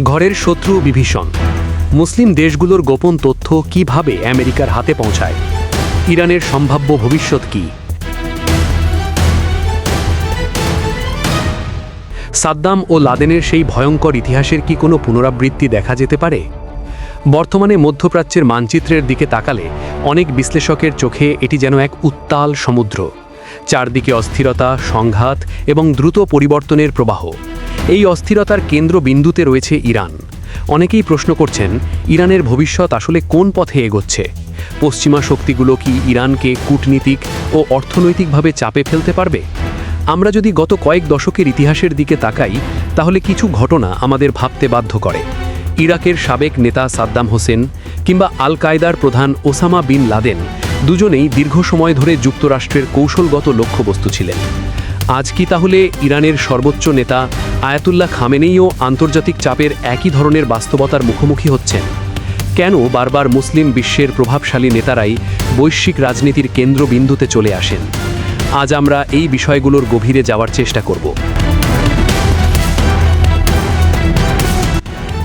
ঘরের শত্রু বিভীষণ। মুসলিম দেশগুলোর গোপন তথ্য কীভাবে আমেরিকার হাতে পৌঁছায়? ইরানের সম্ভাব্য ভবিষ্যৎ কি? সাদ্দাম ও লাদেনের সেই ভয়ঙ্কর ইতিহাসের কি কোনো পুনরাবৃত্তি দেখা যেতে পারে? বর্তমানে মধ্যপ্রাচ্যের মানচিত্রের দিকে তাকালে অনেক বিশ্লেষকের চোখে এটি যেন এক উত্তাল সমুদ্র। চারদিকে অস্থিরতা, সংঘাত এবং দ্রুত পরিবর্তনের প্রবাহ। এই অস্থিরতার কেন্দ্রবিন্দুতে রয়েছে ইরান। অনেকেই প্রশ্ন করছেন, ইরানের ভবিষ্যৎ আসলে কোন পথে এগোচ্ছে? পশ্চিমা শক্তিগুলো কি ইরানকে কূটনীতিক ও অর্থনৈতিকভাবে চাপে ফেলতে পারবে? আমরা যদি গত কয়েক দশকের ইতিহাসের দিকে তাকাই, তাহলে কিছু ঘটনা আমাদের ভাবতে বাধ্য করে। ইরাকের সাবেক নেতা সাদ্দাম হোসেন কিংবা আল কায়দার প্রধান ওসামা বিন লাদেন দুজনেই দীর্ঘ সময় ধরে যুক্তরাষ্ট্রের কৌশলগত লক্ষ্যবস্তু ছিলেন। আজ কি তাহলে ইরানের সর্বোচ্চ নেতা আয়াতুল্লাহ খামেনেইও আন্তর্জাতিক চাপের একই ধরনের বাস্তবতার মুখোমুখি হচ্ছেন? কেন বারবার মুসলিম বিশ্বের প্রভাবশালী নেতারাই বৈশ্বিক রাজনীতির কেন্দ্রবিন্দুতে চলে আসেন? আজ আমরা এই বিষয়গুলোর গভীরে যাওয়ার চেষ্টা করব।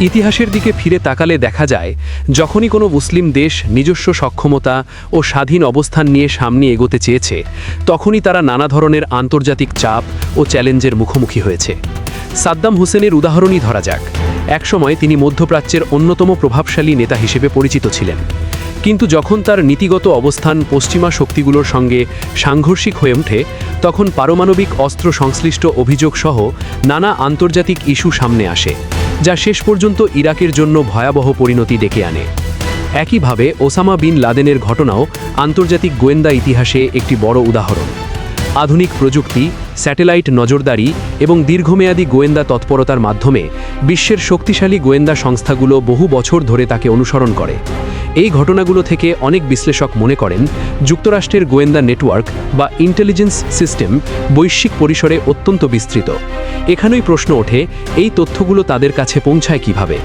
ইতিহাসের দিকে ফিরে তাকালে দেখা যায়, যখনই কোনো মুসলিম দেশ নিজস্ব সক্ষমতা ও স্বাধীন অবস্থান নিয়ে সামনে এগোতে চেয়েছে, তখনই তারা নানা ধরনের আন্তর্জাতিক চাপ ও চ্যালেঞ্জের মুখোমুখি হয়েছে। সাদ্দাম হোসেনের উদাহরণই ধরা যাক। একসময় তিনি মধ্যপ্রাচ্যের অন্যতম প্রভাবশালী নেতা হিসেবে পরিচিত ছিলেন। কিন্তু যখন তার নীতিগত অবস্থান পশ্চিমা শক্তিগুলোর সঙ্গে সাংঘর্ষিক হয়ে ওঠে, তখন পারমাণবিক অস্ত্র সংশ্লিষ্ট অভিযোগ সহ নানা আন্তর্জাতিক ইস্যু সামনে আসে। যা শেষ পর্যন্ত ইরাকের জন্য ভয়াবহ পরিণতি ডেকে আনে। একইভাবে ওসামা বিন লাদেনের ঘটনাও আন্তর্জাতিক গোয়েন্দা ইতিহাসে একটি বড় উদাহরণ। আধুনিক প্রযুক্তি, স্যাটেলাইট নজরদারি এবং দীর্ঘমেয়াদী গোয়েন্দা তৎপরতার মাধ্যমে বিশ্বের শক্তিশালী গোয়েন্দা সংস্থাগুলো বহু বছর ধরে তাকে অনুসরণ করে। এই ঘটনাগুলো থেকে অনেক বিশ্লেষক মনে করেন যুক্তরাষ্ট্রের গোয়েন্দা নেটওয়ার্ক বা ইন্টেলিজেন্স সিস্টেম বৈশ্বিক পরিসরে অত্যন্ত বিস্তৃত। এখানেই প্রশ্ন ওঠে, এই তথ্যগুলো তাদের কাছে পৌঁছায় কীভাবে?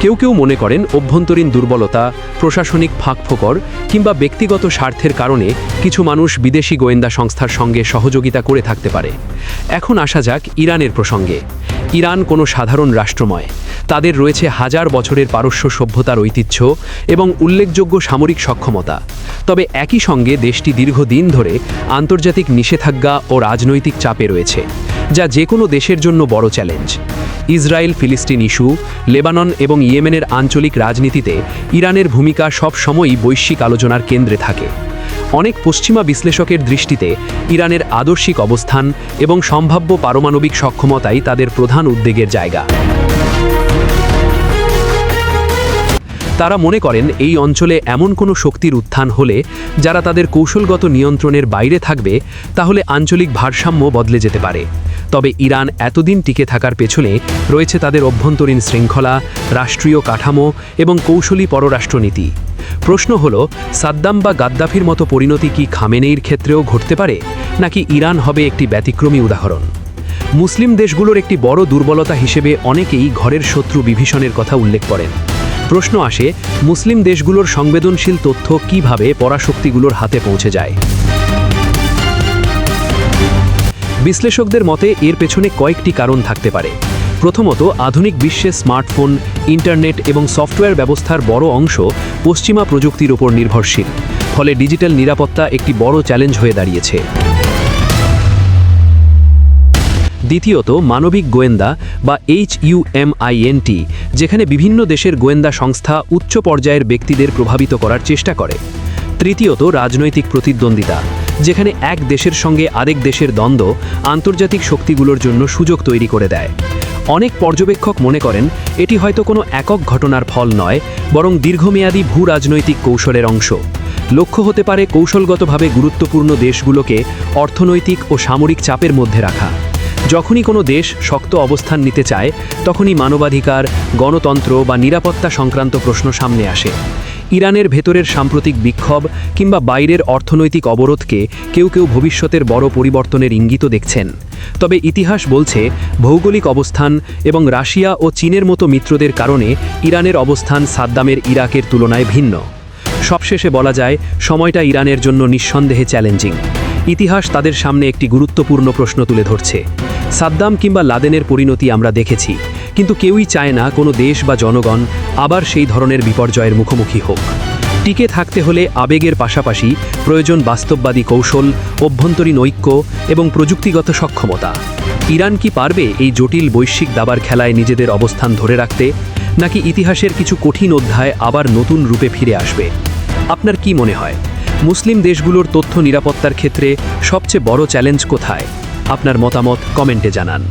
কেউ কেউ মনে করেন অভ্যন্তরীণ দুর্বলতা, প্রশাসনিক ফাঁকফোকর কিংবা ব্যক্তিগত স্বার্থের কারণে কিছু মানুষ বিদেশি গোয়েন্দা সংস্থার সঙ্গে সহযোগিতা করে থাকতে পারে। এখন আসা যাক ইরানের প্রসঙ্গে। ইরান কোনো সাধারণ রাষ্ট্রময়। তাদের রয়েছে হাজার বছরের পারস্য সভ্যতার ঐতিহ্য এবং উল্লেখযোগ্য সামরিক সক্ষমতা। তবে একই সঙ্গে দেশটি দীর্ঘদিন ধরে আন্তর্জাতিক নিষেধাজ্ঞা ও রাজনৈতিক চাপে রয়েছে, যা যে কোনো দেশের জন্য বড় চ্যালেঞ্জ। ইসরায়েল ফিলিস্তিন ইস্যু, লেবানন এবং ইয়েমেনের আঞ্চলিক রাজনীতিতে ইরানের ভূমিকা সব সময়ই বৈশ্বিক আলোচনার কেন্দ্রে থাকে। অনেক পশ্চিমা বিশ্লেষকের দৃষ্টিতে ইরানের আদর্শিক অবস্থান এবং সম্ভাব্য পারমাণবিক সক্ষমতাই তাদের প্রধান উদ্বেগের জায়গা। তারা মনে করেন এই অঞ্চলে এমন কোনো শক্তির উত্থান হলে যারা তাদের কৌশলগত নিয়ন্ত্রণের বাইরে থাকবে, তাহলে আঞ্চলিক ভারসাম্য বদলে যেতে পারে। তবে ইরান এতদিন টিকে থাকার পেছনে রয়েছে তাদের অভ্যন্তরীণ শৃঙ্খলা, রাষ্ট্রীয় কাঠামো এবং কৌশলী পররাষ্ট্রনীতি। প্রশ্ন হল, সাদ্দাম বা গাদ্দাফির মতো পরিণতি কি খামেনেইর ক্ষেত্রেও ঘটতে পারে, নাকি ইরান হবে একটি ব্যতিক্রমী উদাহরণ? মুসলিম দেশগুলোর একটি বড় দুর্বলতা হিসেবে অনেকেই ঘরের শত্রু বিভীষণের কথা উল্লেখ করেন। প্রশ্ন আসে, মুসলিম দেশগুলোর সংবেদনশীল তথ্য কীভাবে পরাশক্তিগুলোর হাতে পৌঁছে যায়? বিশ্লেষকদের মতে, এর পেছনে কয়েকটি কারণ থাকতে পারে। প্রথমত আধুনিক বিশ্বে স্মার্টফোন, ইন্টারনেট এবং সফটওয়্যার ব্যবস্থার বড় অংশ পশ্চিমা প্রযুক্তির উপর নির্ভরশীল, ফলে ডিজিটাল নিরাপত্তা একটি বড় চ্যালেঞ্জ হয়ে দাঁড়িয়েছে। দ্বিতীয়ত, মানবিক গোয়েন্দা বা এইচ ইউএমআইএনটি যেখানে বিভিন্ন দেশের গোয়েন্দা সংস্থা উচ্চ পর্যায়ের ব্যক্তিদের প্রভাবিত করার চেষ্টা করে। তৃতীয়ত, রাজনৈতিক প্রতিদ্বন্দ্বিতা, যেখানে এক দেশের সঙ্গে আরেক দেশের দ্বন্দ্ব আন্তর্জাতিক শক্তিগুলোর জন্য সুযোগ তৈরি করে দেয়। অনেক পর্যবেক্ষক মনে করেন, এটি হয়তো কোনো একক ঘটনার ফল নয়, বরং দীর্ঘমেয়াদী ভূ রাজনৈতিক কৌশলের অংশ। লক্ষ্য হতে পারে কৌশলগতভাবে গুরুত্বপূর্ণ দেশগুলোকে অর্থনৈতিক ও সামরিক চাপের মধ্যে রাখা। যখনই কোনো দেশ শক্ত অবস্থান নিতে চায়, তখনই মানবাধিকার, গণতন্ত্র বা নিরাপত্তা সংক্রান্ত প্রশ্ন সামনে আসে। ইরানের ভেতরের সাম্প্রতিক বিক্ষোভ কিংবা বাইরের অর্থনৈতিক অবরোধকে কেউ কেউ ভবিষ্যতের বড় পরিবর্তনের ইঙ্গিত দেখছেন। তবে ইতিহাস বলছে, ভৌগোলিক অবস্থান এবং রাশিয়া ও চীনের মতো মিত্রদের কারণে ইরানের অবস্থান সাদ্দামের ইরাকের তুলনায় ভিন্ন। সবশেষে বলা যায়, সময়টা ইরানের জন্য নিঃসন্দেহে চ্যালেঞ্জিং। ইতিহাস তাদের সামনে একটি গুরুত্বপূর্ণ প্রশ্ন তুলে ধরছে। সাদ্দাম কিংবা লাদেনের পরিণতি আমরা দেখেছি। কিন্তু কেউই চায় না কোনো দেশ বা জনগণ আবার সেই ধরনের বিপর্যয়ের মুখোমুখি হোক। টিকে থাকতে হলে আবেগের পাশাপাশি প্রয়োজন বাস্তববাদী কৌশল, অভ্যন্তরীণ ঐক্য এবং প্রযুক্তিগত সক্ষমতা। ইরান কি পারবে এই জটিল বৈশ্বিক দাবার খেলায় নিজেদের অবস্থান ধরে রাখতে, নাকি ইতিহাসের কিছু কঠিন অধ্যায় আবার নতুন রূপে ফিরে আসবে? আপনার কি মনে হয়? মুসলিম দেশগুলোর তথ্য নিরাপত্তার ক্ষেত্রে সবচেয়ে বড় চ্যালেঞ্জ কোথায়? আপনার মতামত কমেন্টে জানান।